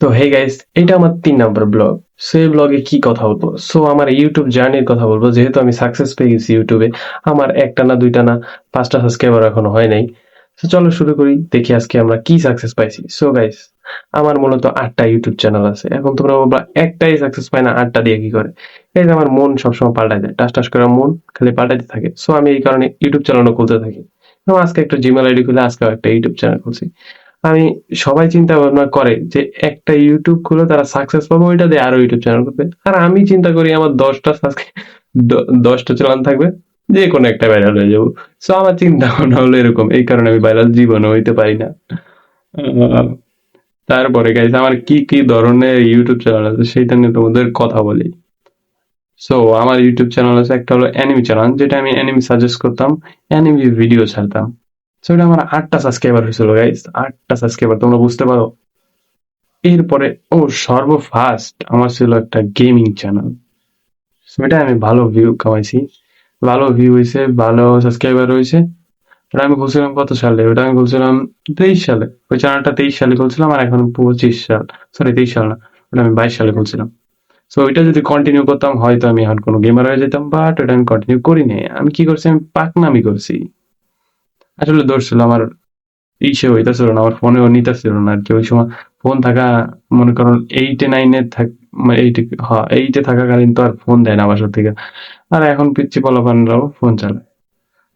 তো hey guys এটা আমার তিন নাম্বার ব্লগ সো এই ব্লগে কি কথা বলব? সো আমার ইউটিউব জার্নির কথা বলব। যেহেতু আমি সাকসেস পেয়ে গেছি ইউটিউবে আমার একটা না, দুইটা না, পাঁচটা সাবস্ক্রাইবার এখনও হয় নাই। তো চলো শুরু করি, দেখি আজকে আমরা কি সাকসেস পাইছি। সো গাইস আমার মূলত আটটা ইউটিউব চ্যানেল আছে। এখন তোমরা বলবা, একটাই সাকসেস পায় না, আটটা দিয়ে কি করে? এই যে আমার মন সবসময় পাল্টায় যায় টাস টাস করে মন খালি পাল্টাইতে থাকে। সো আমি এই কারণে ইউটিউব চ্যানেলও খুলতে থাকি। আজকে একটা জিমেল আইডি খুলে আজকে একটা ইউটিউব চ্যানেল খুলছি। আমি সবাই চিন্তা ভাবনা করে যে একটা ইউটিউব খুলে তারা সাকসেস পাবো, ওইটা দিয়ে আরও ইউটিউব চ্যানেল করবে আর আমি চিন্তা করি আমার দশটা দশটা চ্যানেল থাকবে, যে কোনো একটা ভাইরাল হয়ে যাব। সো আমার চিন্তা ভাবনা হলো এরকম, এই কারণে আমি ভাইরাল জীবনে হইতে পারি না। তারপরে গাইস আমার কি কি ধরনের ইউটিউব চ্যানেল আছে সেটা নিয়ে তোমাদের কথা বলি। সো আমার ইউটিউব চ্যানেল আছে, একটা হলো অ্যানিমি চ্যানেল যেটা আমি অ্যানিমি সাজেস্ট করতাম অ্যানিমি ভিডিও ছাড়তাম। সো এটা আমার আটটা সাবস্ক্রাইবার হয়েছিল গাইস আটটা সাবস্ক্রাইবার তোমরা বুঝতে পারো। এরপরে, ও সর্বফার্স্ট আমার ছিল একটা গেমিং চ্যানেল এটা আমি ভালো ভিউ কামাইছি। ভালো ভিউ হয়েছে, ভালো সাবস্ক্রাইবার হয়েছে ওটা আমি খুলছিলাম কত সালে? ওটা আমি খুলছিলাম তেইশ সালে। ওই চ্যানেলটা তেইশ সালে খুলছিলাম আর এখন পঁচিশ সাল। সরি তেইশ সাল না। ওটা আমি বাইশ সালে খুলছিলাম। সো ওইটা যদি কন্টিনিউ করতাম, হয়তো আমি এখন কোনো গেমার হয়ে যেতাম বাট ওটা আমি কন্টিনিউ করিনি। আমি কি করছি? আমি পাকনামি করছি। আসলে দোষ ছিল আমার ইসে হইতেছিল না, আমার ফোনেও নিতেছিল না আর কি ওই সময় ফোন থাকা, মনে করুন এইটে নাইনে থাক এইটে হ্যাঁ এইটে থাকাকালীন তো আর ফোন দেয় না বাসার থেকে। আর এখন পিচ্ছি পোলাপানরাও ফোন চালায়।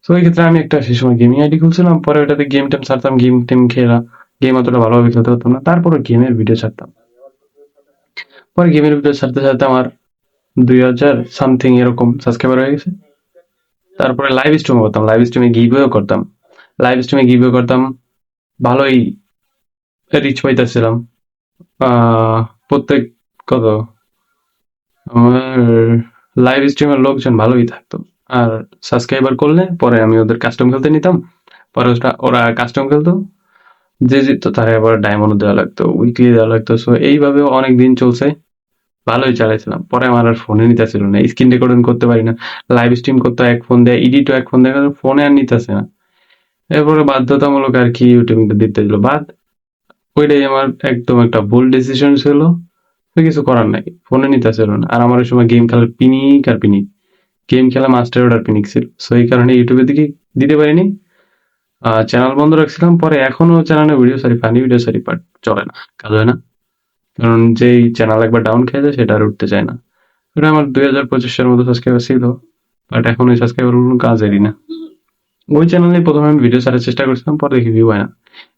তো ওই ক্ষেত্রে আমি একটা সেই সময় গেমিং আইডি খুলছিলাম, পরে ওটাতে গেম টেম ছাড়তাম গেম টেম খেলা। গেম অতটা ভালোভাবে খেলতে হতো না তারপরে গেমের ভিডিও ছাড়তাম। পরে গেমের ভিডিও ছাড়তে ছাড়তে আমার দুই হাজার সামথিং এরকম সাবস্ক্রাইবার হয়ে গেছে। তারপরে লাইভ স্ট্রিম করতাম লাইভ স্ট্রিমে গিভওয়ে করতাম। লাইভ স্ট্রিমে গিভওয়ে করতাম। ভালোই রিচ পাইতেছিলাম। প্রত্যেক কত? আমার লাইভ স্ট্রিমের লোকজন ভালোই থাকতো। আর সাবস্ক্রাইবার করলে পরে আমি ওদের কাস্টম খেলতে নিতাম। পরে ওটা ওরা কাস্টম খেলতো। যে জিততো তারা আবার ডায়মন্ড দেওয়া লাগতো উইকলি দেওয়া লাগতো। সো এইভাবে অনেক দিন চলছে। ভালোই চালাইছিলাম। পরে আমার আর ফোনে নিতেছিল না। স্ক্রিন রেকর্ডিং করতে পারি না। লাইভ স্ট্রিম করতে এক ফোন দেয় এডিটও এক ফোন দেয় ফোনে আর নিতেছে না। এরপরে বাধ্যতামূলক আর কি ইউটিউবটা দিতে দিল বাদ ওইটাই আমার একদম একটা ভুল ডিসিশন ছিল। কিছু করার নাই ফোনে নিতেছিল না। আর আমার ওই সময় গেম খেলার পিনিক আর পিনিক। গেম খেলা মাস্টার অর্ডার পিনিক ছিল। সো এই কারণে ইউটিউবের দিকে দিতে পারিনি। চ্যানেল বন্ধ রাখছিলাম। পরে এখনও চ্যানেলে video sorry funny video sorry but চলে না, কাজ হয় না। কারণ যেই চ্যানেল একবার ডাউন খেয়ে যায়, সেটা আর উঠতে চায় না। ওটা আমার দুই হাজার পঁচিশের মতো সাবস্ক্রাইবার ছিল বাট এখন ওই সাবস্ক্রাইবার কাজেরই না। ওই চ্যানেলে প্রথমে আমি ভিডিও ছাড়ার চেষ্টা করছিলাম, পরে দেখি ভিউ হয় না।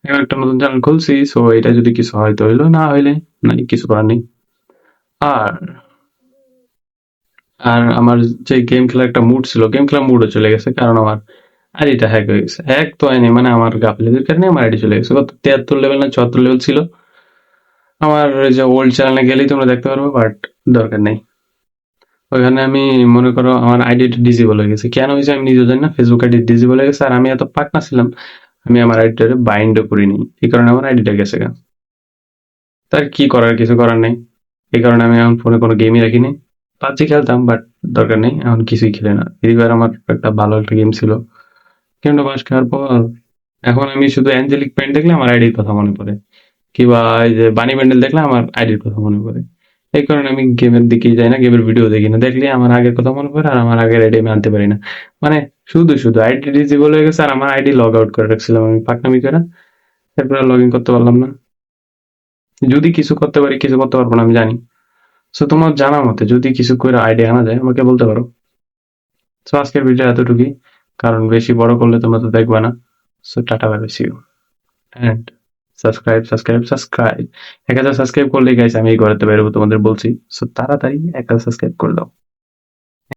এখন একটা নতুন চ্যানেল খুলছি সো এটা যদি কিছু হয় তো হইল, না হইলে নাই, কিছু করার নেই। আর আর আমার যে গেম খেলার একটা মুড ছিল গেম খেলার মুডও চলে গেছে, কারণ আমার আইডিটা হ্যাক হয়ে গেছে। হ্যাক তো হয়নি মানে আমার গাফিলতির কারণে আমার আইডি চলে গেছে। কত, তিয়াত্তর লেভেল না চুয়াত্তর লেভেল ছিল? আমার যে ওল্ড চ্যানেলে গেলেই তোমরা দেখতে পারবে বাট দরকার নেই। ওইখানে আমি মনে করো আমার আইডিটা ডিজেবল হয়ে গেছে। কেন হয়েছে আমি নিজেও জানি না ফেসবুক আইডি ডিজেবল হয়ে গেছে। আর আমি এত পাকনা ছিলাম, আমি আমার আইডিটা বাইন্ডও করিনি। এই কারণে আমার আইডিটা গেছে গা। তার কি করার, কিছু করার নেই। এই কারণে আমি এখন ফোনে কোনো গেমই রাখিনি। পাবজি খেলতাম বাট দরকার নেই, এখন কিছুই খেলে না। এবার আমার একটা ভালো একটা গেম ছিল। গেমটা বাস খাওয়ার পর? এখন আমি শুধু অ্যাঞ্জেলিক পেন্ট দেখলে আমার আইডির কথা মনে পড়ে। কিংবা এই যে বানি প্যান্ডেল দেখলে আমার আইডির কথা মনে পড়ে। এই কারণে আমি গেমের দিকে যাই না গেমের ভিডিও দেখি না। দেখলে আমার আগের কথা মনে পড়ে আর আমার আগের আইডি আমি আনতে পারি না। মানে শুধু শুধু আইডি ডিজেবল হয়ে গেছে আর আমার আইডি লগ আউট করে রাখছিলাম আমি, পাকনামি করে। এরপরে লগ ইন করতে পারলাম না। যদি কিছু করতে পারি, কিছু করতে পারব না, আমি জানি। সো তোমার জানা মতে যদি কিছু করে আইডিয়া আনা যায়, আমাকে বলতে পারো। সো আজকের ভিডিও এতটুকুই। কারণ বেশি বড় করলে তোমরা তো দেখবে না। So tata bye see you and subscribe subscribe subscribe এক হাজার সাবস্ক্রাইব করলে গাইস আমি এই ঘরেতে বেরোবো তোমাদের বলছি। সো তাড়াতাড়ি এক হাজার সাবস্ক্রাইব করে দাও।